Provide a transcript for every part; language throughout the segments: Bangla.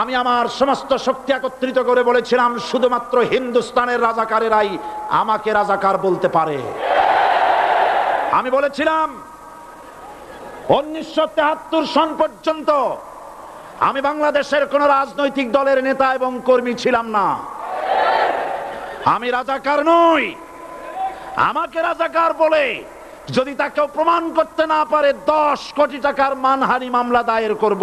আমি আমার সমস্ত শক্তি একত্রিত করে বলেছিলাম, শুধুমাত্র হিন্দুস্তানের রাজাকারেরাই আমাকে রাজাকার বলতে পারে। আমি বলেছিলাম, উনিশশো তেহাত্তর সন পর্যন্ত আমি বাংলাদেশের কোন রাজনৈতিক দলের নেতা এবং কর্মী ছিলাম না। আমি রাজাকার নই। আমাকে রাজাকার বলে যদি তাকে প্রমাণ করতে না পারে, দশ কোটি টাকার মানহানি মামলা দায়ের করব।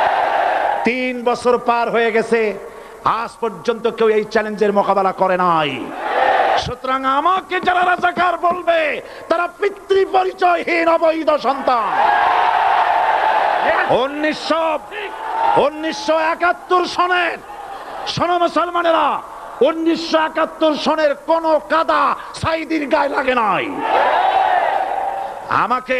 তিন বছর পার হয়ে গেছে। আজ পর্যন্ত কেউ এই চ্যালেঞ্জের মোকাবেলা করে নাই। সুতরাং আমাকে যারা রাজাকার বলবে, তারা পিতৃ পরিচয়হীন অবৈধ সন্তান। উনিশশো উনিশশো একাত্তর সনের সন মুসলমানেরা, উনিশশো একাত্তর সনের কোন কাদা সাইদির গায়ে লাগে নাই। আমাকে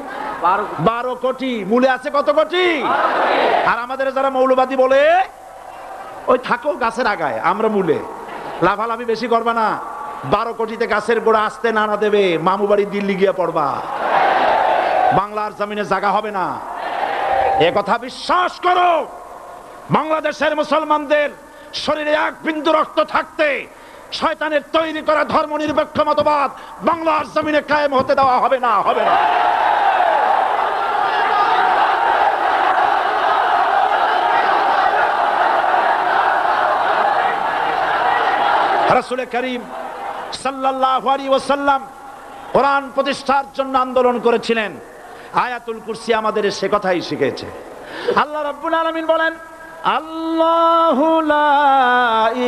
বারো কোটি। মূলে আছে কত কোটি? আর আমাদের যারা মৌলবাদী বলে, ওই থাকো গাছের আগায়, আমরা মূলে। লাভালাভি বেশি করবা না। বারো কোটিতে গাছের গোড়া আসতে নানা দেবে, মামু বাড়ি দিল্লি গিয়ে পড়বা। বাংলার জমিনে জায়গা হবে না। এ কথা বিশ্বাস করো। বাংলাদেশের মুসলমানদের শরীরে এক বিন্দু রক্ত থাকতে শয়তানের তৈরি করা ধর্ম নিরপেক্ষ মতবাদ বাংলার জমিনে কায়েম হতে দেওয়া হবে না হবে না। রাসূল করিম সাল্লাহ আলী ওসাল্লাম কোরআন প্রতিষ্ঠার জন্য আন্দোলন করেছিলেন। আয়াতুল কুরসি আমাদের সে কথাই শিখেছে। আল্লাহ রব্বুল আলমিন বলেন, আল্লাহ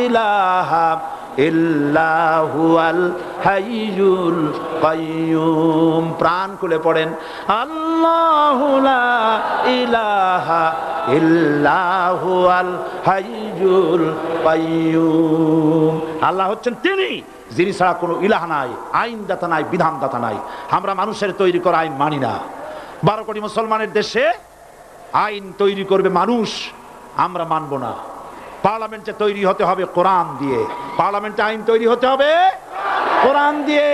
ইলাহা প্রাণ খুলে পড়েন লা ইলাহা আল্লাহ হচ্ছেন তিনি, যিনি ছাড়া কোনো ইলাহ নাই, আইনদাতা নাই, বিধানদাতা নাই। আমরা মানুষের তৈরি করা আইন মানি না। বারো কোটি মুসলমানের দেশে আইন তৈরি করবে মানুষ, আমরা মানব না। পার্লামেন্টে তৈরি হতে হবে কোরআন দিয়ে। পার্লামেন্টে আইন তৈরি হতে হবে কোরআন দিয়ে।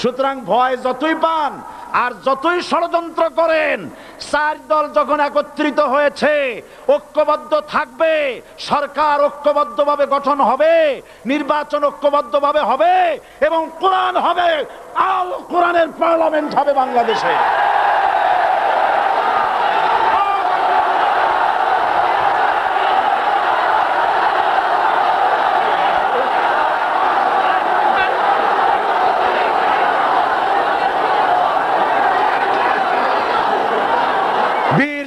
সুতরাং ভয় যতই পান আর যতই ষড়যন্ত্র করেন, চার দল যখন একত্রিত হয়েছে, ঐক্যবদ্ধ থাকবে, সরকার ঐক্যবদ্ধভাবে গঠন হবে, নির্বাচন ঐক্যবদ্ধভাবে হবে এবং কোরআন হবে, আল কোরআনের পার্লামেন্ট হবে বাংলাদেশে বীর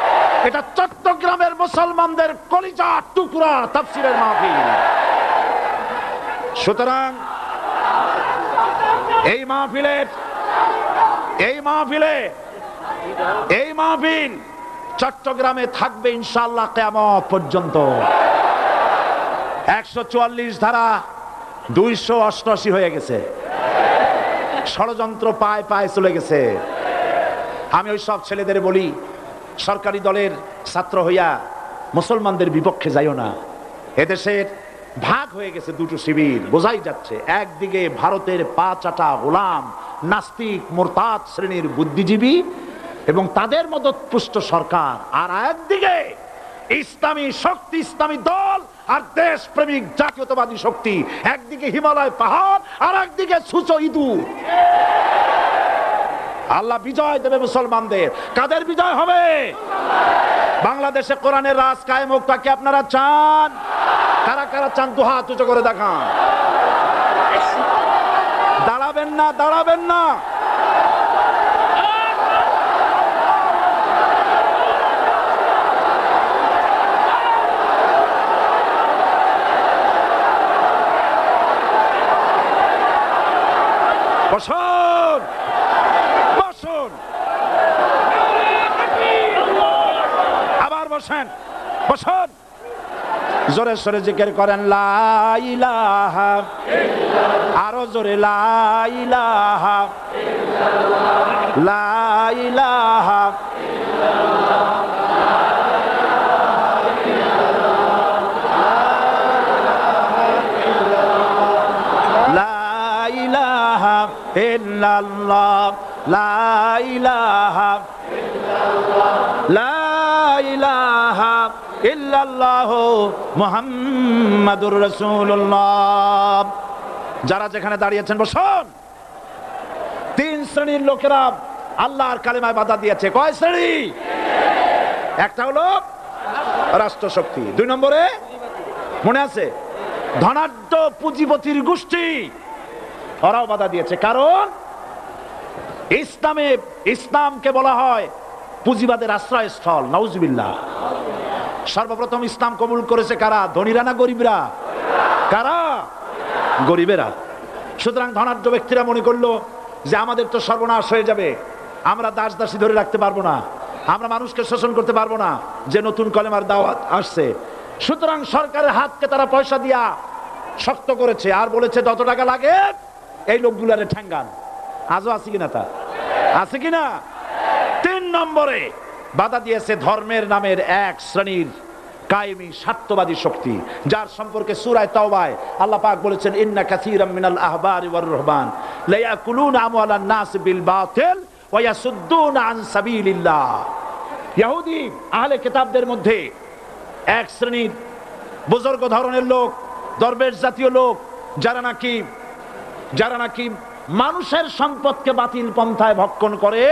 এটা চট্টগ্রামের মুসলমানদের কলিজা টুকরা তাফসিরের মাহফিল। সুতরাং এই মাহফিলের এই মাহফিলে, এই মাহফিল চট্টগ্রামে থাকবে ইনশাল্লাহ কেমত পর্যন্ত। একশো চুয়াল্লিশ ধারা দুইশো অষ্টআশি হয়ে গেছে। ষড়যন্ত্র পায় পায় চলে গেছে। আমি ওই সব ছেলেদের বলি সরকারি দলের ছাত্র হইয়া মুসলমানদের বিপক্ষে যাইও না। এদেশের ভাগ হয়ে গেছে দুটো শিবির, বোঝাই যাচ্ছে। একদিকে ভারতের পা চাটা গোলাম, নাস্তিক, মোরতাদ শ্রেণির বুদ্ধিজীবী এবং তাদের মদতপুষ্ট সরকার। আর একদিকে ইসলামী শক্তি, ইসলামী দল আর দেশ প্রেমিক জাতীয়তাবাদী শক্তি। একদিকে হিমালয় পাহাড় আর একদিকে সুচো ইঁদুর। আল্লাহ বিজয় দেবে মুসলমানদের। কাদের বিজয় হবে? বাংলাদেশে কোরআনের রাজ কায়েম হোক, তা কি আপনারা চান? কারা কারা চান, দু হাত উঁচু করে দেখান। দাঁড়াবেন না দাঁড়াবেন না বসুন বসুন আবার বসেন বসেন। জোরে সোরে জিকের করেন লাইলাহা আরও জোরে লাইলাহা লাইলাহা ইল্লাল্লাহ লা ইলাহা ইল্লাল্লাহ। লা যারা যেখানে দাঁড়িয়েছেন বসুন। তিন শ্রেণির লোকেরা আল্লাহর কালিমায় বাধা দিয়েছে। কয় শ্রেণি? একটা হলো রাষ্ট্রশক্তি, দুই নম্বরে মনে আছে? ধনাঢ্য পুঁজিপতির গোষ্ঠী। ওরাও বাধা দিয়েছে। কারণ ইসলামে ইসলামকে বলা হয় পুঁজিবাদের আশ্রয়স্থল নওজবিল্লাহ সর্বপ্রথম ইসলাম কবুল করেছে কারা? ধনীরা না গরিবরা? কারা? গরিবেরা। সুতরাং ধনাঢ্য ব্যক্তিরা মনে করল যে আমাদের তো সর্বনাশ হয়ে যাবে। আমরা দাস দাসী ধরে রাখতে পারব না। আমরা মানুষকে শোষণ করতে পারব না। যে নতুন কলেমার দাওয়াত আসছে। সুতরাং সরকারের হাতকে তারা পয়সা দিয়া শক্ত করেছে আর বলেছে, যত টাকা লাগে, এই লোকগুলারে ঠ্যাঙ্গান। আজও আছে কিনা তা? আছে কিনা? তিন নম্বরে বাধা দিয়েছে ধর্মের নামের এক শ্রেণির কায়েমি স্বার্থবাদী শক্তি, যার সম্পর্কে সূরায় তাওবায় আল্লাহ পাক বলেছেন, ইন্না কাসীরাম মিনাল আহবারি ওয়ার রুহবান। লা ইয়াকুলুনা আমওয়ালান নাস বিল বাতিল ওয়া ইয়াসুদ্দুনা আন সাবিলিল্লাহ। ইহুদি আহলে কিতাবদের মধ্যে এক শ্রেণির বুজুর্গ ধরনের লোক, দরবেশ জাতীয় লোক, যারা নাকি যারা নাকি মানুষের সম্পদকে বাতিল পন্থায় ভক্ষণ করে